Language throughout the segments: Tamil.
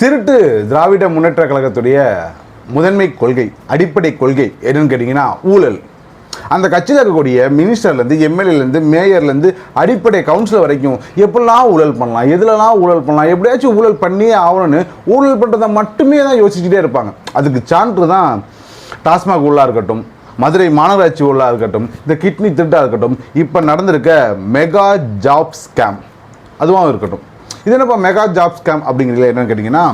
திருட்டு திராவிட முன்னேற்ற கழகத்துடைய முதன்மை கொள்கை அடிப்படை கொள்கை என்னன்னு கேட்டிங்கன்னா ஊழல். அந்த கட்சியில் இருக்கக்கூடிய மினிஸ்டர்லேருந்து எம்எல்ஏலேருந்து மேயர்லேருந்து அடிப்படை கவுன்சிலர் வரைக்கும் எப்படிலாம் ஊழல் பண்ணலாம் எதுலலாம் ஊழல் பண்ணலாம் எப்படியாச்சும் ஊழல் பண்ணியே ஆகணும்னு ஊழல் பண்ணுறதை மட்டுமே தான் யோசிச்சுட்டே இருப்பாங்க. அதுக்கு சான்று தான் டாஸ்மாக் ஊழலாக இருக்கட்டும் மதுரை மாநகராட்சி ஊழலாக இருக்கட்டும் இந்த கிட்னி திருட்டாக இருக்கட்டும் இப்போ நடந்திருக்க மெகா ஜாப் ஸ்கேம். அதுவும் இருக்கட்டும். இது என்னப்பா மெகா ஜாப் ஸ்கேம் அப்படிங்கிறதுல என்னன்னு கேட்டிங்கன்னா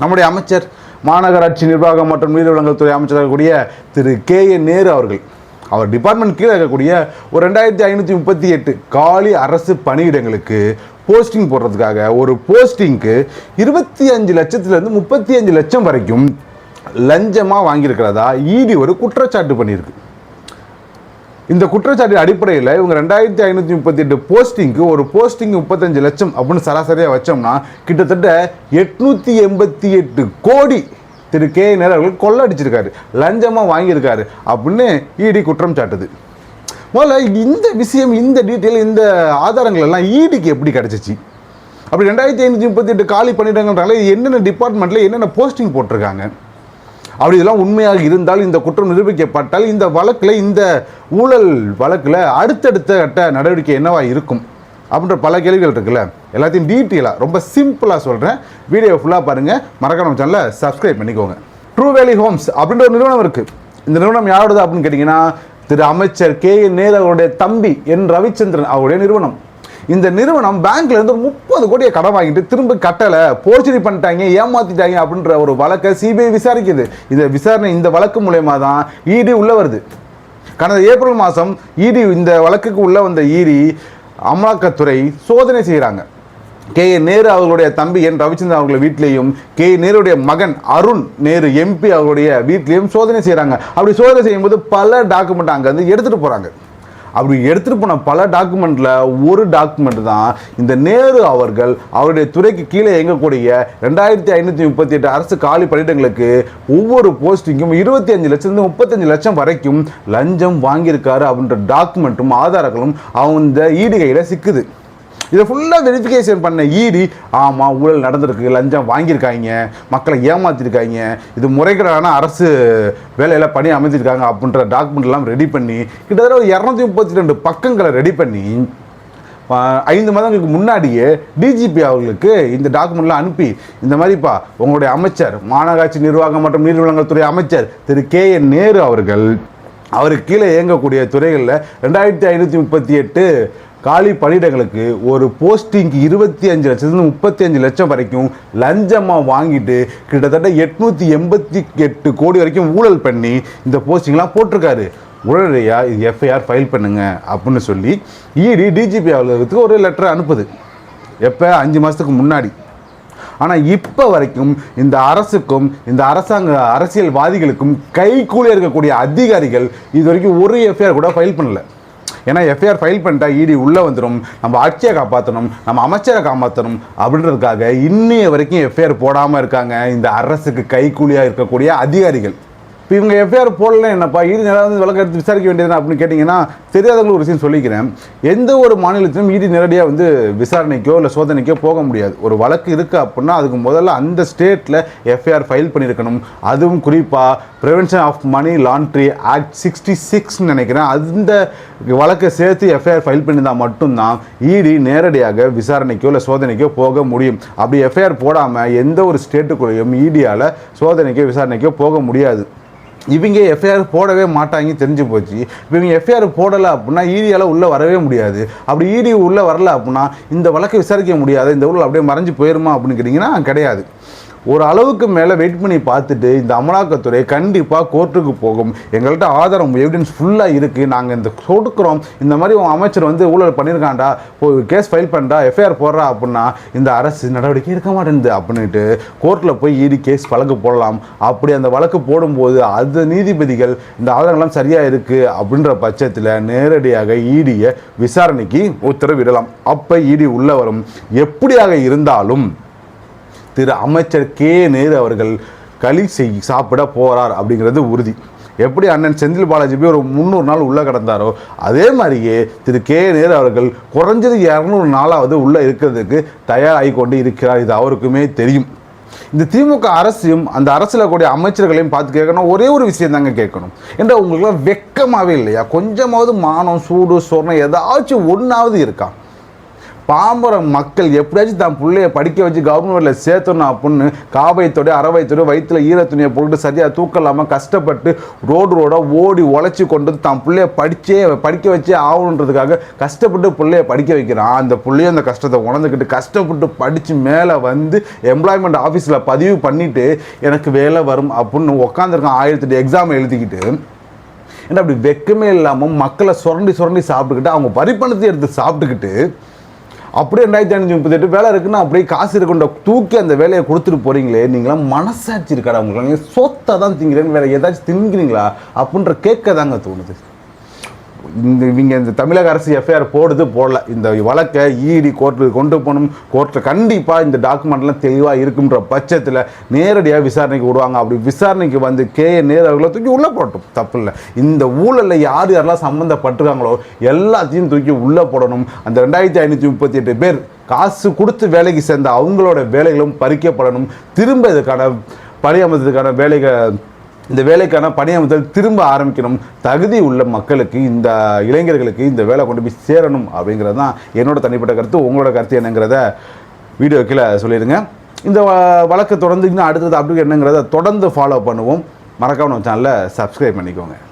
நம்முடைய அமைச்சர் மாநகராட்சி நிர்வாகம் மற்றும் நீர்வளங்கள் துறை அமைச்சராக கூடிய திரு கே என் நேரு அவர்கள் அவர் டிபார்ட்மெண்ட் கீழே இருக்கக்கூடிய ஒரு ரெண்டாயிரத்தி ஐநூற்றி முப்பத்தி எட்டு காலி அரசு பணியிடங்களுக்கு போஸ்டிங் போடுறதுக்காக ஒரு போஸ்டிங்க்கு இருபத்தி அஞ்சு லட்சத்துலேருந்து முப்பத்தி அஞ்சு லட்சம் வரைக்கும் லஞ்சமாக வாங்கியிருக்கிறதா இடி ஒரு குற்றச்சாட்டு பண்ணியிருக்கு. இந்த குற்றச்சாட்டின் அடிப்படையில் இவங்க ரெண்டாயிரத்தி ஐநூற்றி முப்பத்தி எட்டு போஸ்டிங்க்கு ஒரு போஸ்டிங் முப்பத்தஞ்சு லட்சம் அப்படின்னு சராசரியாக வச்சோம்னா கிட்டத்தட்ட எட்நூற்றி எண்பத்தி எட்டு கோடி திரு கே நேரு அவர்கள் கொள்ளடிச்சிருக்காரு லஞ்சமாக வாங்கியிருக்காரு அப்படின்னு இடி குற்றம் சாட்டுது. முதல்ல இந்த விஷயம் இந்த டீட்டெயில் இந்த ஆதாரங்கள் எல்லாம் ஈடிக்கு எப்படி கிடச்சிச்சு? அப்படி ரெண்டாயிரத்தி ஐநூற்றி முப்பத்தி எட்டு காலி பண்ணிட்டாங்கன்றாங்களே என்னென்ன டிபார்ட்மெண்ட்டில் என்னென்ன போஸ்டிங் போட்டிருக்காங்க? அப்படி இதெல்லாம் உண்மையாக இருந்தால் இந்த குற்றம் நிரூபிக்கப்பட்டால் இந்த வழக்கில் இந்த ஊழல் வழக்கில் அடுத்தடுத்த கட்ட நடவடிக்கை என்னவாக இருக்கும்? அப்படின்ற பல கேள்விகள் இருக்குல்ல? எல்லாத்தையும் டீட்டெயிலாக ரொம்ப சிம்பிளாக சொல்கிறேன் வீடியோ ஃபுல்லாக பாருங்கள் மறக்காம சேனலை சப்ஸ்கிரைப் பண்ணிக்கோங்க. ட்ரூ வேலி ஹோம்ஸ் அப்படின்ற ஒரு நிறுவனம் இருக்குது இந்த நிறுவனம் யாரோடது அப்படின்னு கேட்டிங்கன்னா திரு அமைச்சர் கே. என் நேரு அவருடைய தம்பி என். ரவிச்சந்திரன் அவருடைய நிறுவனம். இந்த நிறுவனம் பேங்க்ல இருந்து ஒரு முப்பது கோடியை கடன் வாங்கிட்டு திரும்ப கட்டல. போர்ச்சரி பண்ணிட்டாங்க ஏமாத்திட்டாங்க அப்படின்ற ஒரு வழக்கை சிபிஐ விசாரிக்குது. இந்த விசாரணை இந்த வழக்கு மூலயமா தான் இடி உள்ள வருது. கடந்த ஏப்ரல் மாதம் இடி இந்த வழக்குக்கு உள்ள வந்த இடி அமலாக்கத்துறை சோதனை செய்கிறாங்க. கே. ஏ. நேரு அவர்களுடைய தம்பி என். ரவிச்சந்திரன் அவர்கள் வீட்லேயும் கே. நேருடைய மகன் அருண் நேரு எம்பி அவருடைய வீட்லேயும் சோதனை செய்கிறாங்க. அப்படி சோதனை செய்யும்போது பல டாக்குமெண்ட் அங்கே வந்து எடுத்துகிட்டு போகிறாங்க அப்படி எடுத்துகிட்டு போன பல டாக்குமெண்ட்டில் ஒரு டாக்குமெண்ட் தான் இந்த நேரு அவர்கள் அவருடைய துறைக்கு கீழே இயங்கக்கூடிய ரெண்டாயிரத்தி ஐநூற்றி முப்பத்தி எட்டு அரசு காலி பணியிடங்களுக்கு ஒவ்வொரு போஸ்டிங்கும் இருபத்தி அஞ்சு லட்சம் முப்பத்தஞ்சு லட்சம் வரைக்கும் லஞ்சம் வாங்கியிருக்காரு அப்படின்ற டாக்குமெண்ட்டும் ஆதாரங்களும் அவங்க ஈடுகையில் சிக்குது. இதை ஃபுல்லாக வெரிஃபிகேஷன் பண்ண ஈடி ஆமாம் ஊழல் நடந்திருக்கு லஞ்சம் வாங்கியிருக்காங்க மக்களை ஏமாத்திருக்காங்க இது முறைகேடான அரசு வேலையில் பணி அமைச்சிருக்காங்க அப்படின்ற டாக்குமெண்ட்லாம் ரெடி பண்ணி கிட்டத்தட்ட ஒரு இரநூத்தி முப்பத்தி ரெண்டு பக்கங்களை ரெடி பண்ணி ஐந்து மாதங்களுக்கு முன்னாடியே டிஜிபி அவர்களுக்கு இந்த டாக்குமெண்ட்லாம் அனுப்பி இந்த மாதிரிப்பா உங்களுடைய அமைச்சர் மாநகராட்சி நிர்வாகம் மற்றும் நீர்வளங்கள் துறை அமைச்சர் திரு கே என் நேரு அவர்கள் அவருக்கு கீழே இயங்கக்கூடிய துறைகளில் ரெண்டாயிரத்தி ஐநூற்றி முப்பத்தி எட்டு காலி பணியிடங்களுக்கு ஒரு போஸ்டிங்க்கு இருபத்தி அஞ்சு லட்சத்துலேருந்து முப்பத்தி அஞ்சு லட்சம் வரைக்கும் லஞ்சமாக வாங்கிட்டு கிட்டத்தட்ட எட்நூற்றி எண்பத்தி எட்டு கோடி வரைக்கும் ஊழல் பண்ணி இந்த போஸ்டிங்லாம் போட்டிருக்காரு. உடனடியாக இது எஃப்ஐஆர் ஃபைல் பண்ணுங்க அப்படின்னு சொல்லி இடி டிஜிபி அலுவலகத்துக்கு ஒரு லெட்டர் அனுப்புது. எப்போ? அஞ்சு மாதத்துக்கு முன்னாடி. ஆனால் இப்போ வரைக்கும் இந்த அரசுக்கும் இந்த அரசாங்க அரசியல்வாதிகளுக்கும் கைகூலியாக இருக்கக்கூடிய அதிகாரிகள் இது வரைக்கும் ஒரு எஃப்ஐஆர் கூட ஃபைல் பண்ணல. ஏன்னா எஃப்ஐஆர் ஃபைல் பண்ணிட்டா இடி உள்ளே வந்துடும் நம்ம ஆட்சியை காப்பாற்றணும் நம்ம அமைச்சரை காப்பாற்றணும் அப்படின்றதுக்காக இன்னைய வரைக்கும் எஃப்ஐஆர் போடாமல் இருக்காங்க. இந்த அரசுக்கு கைக்கூலியாக இருக்கக்கூடிய அதிகாரிகள். இப்போ இவங்க எஃப்ஐஆர் போடல என்னப்பா? இடி நேராக வழக்கு எடுத்து விசாரிக்க வேண்டியது அப்படின்னு கேட்டிங்கன்னா தெரியாதவங்களுக்கு ஒரு விஷயம் சொல்லிக்கிறேன். எந்த ஒரு மாநிலத்திலும் இடி நேரடியாக வந்து விசாரணைக்கோ இல்லை சோதனைக்கோ போக முடியாது. ஒரு வழக்கு இருக்குது அப்படின்னா அதுக்கு முதல்ல அந்த ஸ்டேட்டில் எஃப்ஐஆர் ஃபைல் பண்ணியிருக்கணும். அதுவும் குறிப்பாக prevention of money laundering act sixty சிக்ஸ்னு நினைக்கிறேன். அந்த வழக்கை சேர்த்து எஃப்ஐஆர் ஃபைல் பண்ணியிருந்தால் மட்டும்தான் இடி நேரடியாக விசாரணைக்கோ இல்லை சோதனைக்கோ போக முடியும். அப்படி எஃப்ஐஆர் போடாமல் எந்த ஒரு ஸ்டேட்டுக்குள்ளேயும் இடியால் சோதனைக்கோ விசாரணைக்கோ போக முடியாது. இவங்க எஃப்ஐஆர் போடவே மாட்டாங்க தெரிஞ்சு போச்சு. இப்போ இவங்க எஃப்ஐஆர் போடலை அப்படின்னா ஈடியால் உள்ளே வரவே முடியாது. அப்படி இடி உள்ளே வரல அப்படின்னா இந்த வழக்கை விசாரிக்க முடியாது. இந்த ஊரில் அப்படியே மறைஞ்சு போயிருமா அப்படின்னு கேட்டிங்கன்னா கிடையாது. ஒரு அளவுக்கு மேலே வெயிட் பண்ணி பார்த்துட்டு இந்த அமலாக்கத்துறை கண்டிப்பாக கோர்ட்டுக்கு போகும். எங்கள்கிட்ட ஆதாரம் எவிடன்ஸ் ஃபுல்லாக இருக்குது நாங்கள் இந்த கொடுக்குறோம் இந்த மாதிரி உன் அமைச்சர் வந்து ஊழல் பண்ணியிருக்காண்டா கேஸ் ஃபைல் பண்ணுறா எஃப்ஐஆர் போடுறா அப்படின்னா இந்த அரசு நடவடிக்கை எடுக்க மாட்டேங்குது அப்படின்ட்டு கோர்ட்டில் போய் ஈடி கேஸ் வழக்கு போடலாம். அப்படி அந்த வழக்கு போடும்போது அது நீதிபதிகள் இந்த ஆதாரங்கள்லாம் சரியாக இருக்குது அப்படின்ற பட்சத்தில் நேரடியாக ஈடியை விசாரணைக்கு உத்தரவிடலாம். அப்போ ஈடி உள்ளே வரும். எப்படியாக இருந்தாலும் திரு அமைச்சர் கே நேரு அவர்கள் களி செய் சாப்பிட போகிறார் அப்படிங்கிறது உறுதி. எப்படி அண்ணன் செந்தில் பாலாஜி போய் ஒரு முந்நூறு நாள் உள்ளே கிடந்தாரோ அதே மாதிரியே திரு கே நேரு அவர்கள் குறைஞ்சது இரநூறு நாளாவது உள்ளே இருக்கிறதுக்கு தயாராகி கொண்டு இருக்கிறார். இது அவருக்குமே தெரியும். இந்த திமுக அரசையும் அந்த அரசில் கூடிய அமைச்சர்களையும் பார்த்து கேட்கணும். ஒரே ஒரு விஷயம் தாங்க கேட்கணும். என்ற உங்களுக்குலாம் வெக்கமாகவே இல்லையா? கொஞ்சமாவது மானம் சூடு சொர்ணம் ஏதாச்சும் ஒன்றாவது இருக்கா? பாம்பர மக்கள் எப்படியாச்சும் தான் பிள்ளைய படிக்க வச்சு கவர்மெண்ட்டில் சேர்த்தணும் அப்படின்னு காபயத்தோட அறவயத்தோட வயிற்றுல ஈரத்துணியை போட்டு சரியாக தூக்கலாமல் கஷ்டப்பட்டு ரோடு ரோடாக ஓடி உழைச்சி கொண்டு வந்து தான் பிள்ளைய படித்தே படிக்க வச்சே ஆகணுன்றதுக்காக கஷ்டப்பட்டு பிள்ளைய படிக்க வைக்கிறான். அந்த பிள்ளைய அந்த கஷ்டத்தை உணர்ந்துக்கிட்டு கஷ்டப்பட்டு படித்து மேலே வந்து எம்ப்ளாய்மெண்ட் ஆஃபீஸில் பதிவு பண்ணிவிட்டு எனக்கு வேலை வரும் அப்படின்னு உட்காந்துருக்கான் ஆயிரத்தெட்டு எக்ஸாம் எழுதிக்கிட்டு. ஏன்னா அப்படி வெக்கமே இல்லாமல் மக்களை சுரண்டி சுரண்டி சாப்பிட்டுக்கிட்டு அவங்க வரி பணத்தை எடுத்து சாப்பிட்டுக்கிட்டு அப்படியே ரெண்டாயிரத்தி ஐநூற்றி முப்பத்தெட்டு வேலை இருக்குன்னா அப்படியே காசு இருக்கண்ட தூக்கி அந்த வேலையை கொடுத்துட்டு போறீங்களே நீங்களாம் மனசாட்சி இருக்காடா உங்களுக்கு நீங்கள் சொத்தை தான் திங்கிறேன்னு வேலை ஏதாச்சும் திங்கிறீங்களா? அப்படின்ற கேட்க தாங்க தோணுது. இந்த இவங்க இந்த தமிழக அரசு எஃப்ஐஆர் போடுது போடல. இந்த வழக்கை இடி கோர்ட்டுக்கு கொண்டு போகணும். கோர்ட்டில் கண்டிப்பாக இந்த டாக்குமெண்ட்லாம் தெளிவாக இருக்குன்ற பட்சத்தில் நேரடியாக விசாரணைக்கு விடுவாங்க. அப்படி விசாரணைக்கு வந்து கே நேரு அவர்களை தூக்கி உள்ளே போட்டோம் தப்பு இல்லை. இந்த ஊழலில் யார் யாரெல்லாம் சம்மந்தப்பட்டிருக்காங்களோ எல்லாத்தையும் தூக்கி உள்ளே போடணும். அந்த ரெண்டாயிரத்தி ஐநூற்றி முப்பத்தி எட்டு பேர் காசு கொடுத்து வேலைக்கு சேர்ந்த அவங்களோட வேலைகளும் பறிக்கப்படணும். திரும்ப இதுக்கான பணியமர்த்ததுக்கான வேலைகள் இந்த வேலைக்கான பணியமர்த்தல் திரும்ப ஆரம்பிக்கணும். தகுதி உள்ள மக்களுக்கு இந்த இளைஞர்களுக்கு இந்த வேலை கொண்டு போய் சேரணும் அப்படிங்கிறது தான் என்னோட தனிப்பட்ட கருத்து. உங்களோட கருத்து என்னங்கிறத வீடியோ கீழே சொல்லிடுங்க. இந்த வ- வழக்கை தொடர்ந்து இன்னும் அடுத்தது அப்படி என்னங்கிறத தொடர்ந்து ஃபாலோ பண்ணுவோம். மறக்காம நம்ம சேனலை சப்ஸ்கிரைப் பண்ணிக்கோங்க.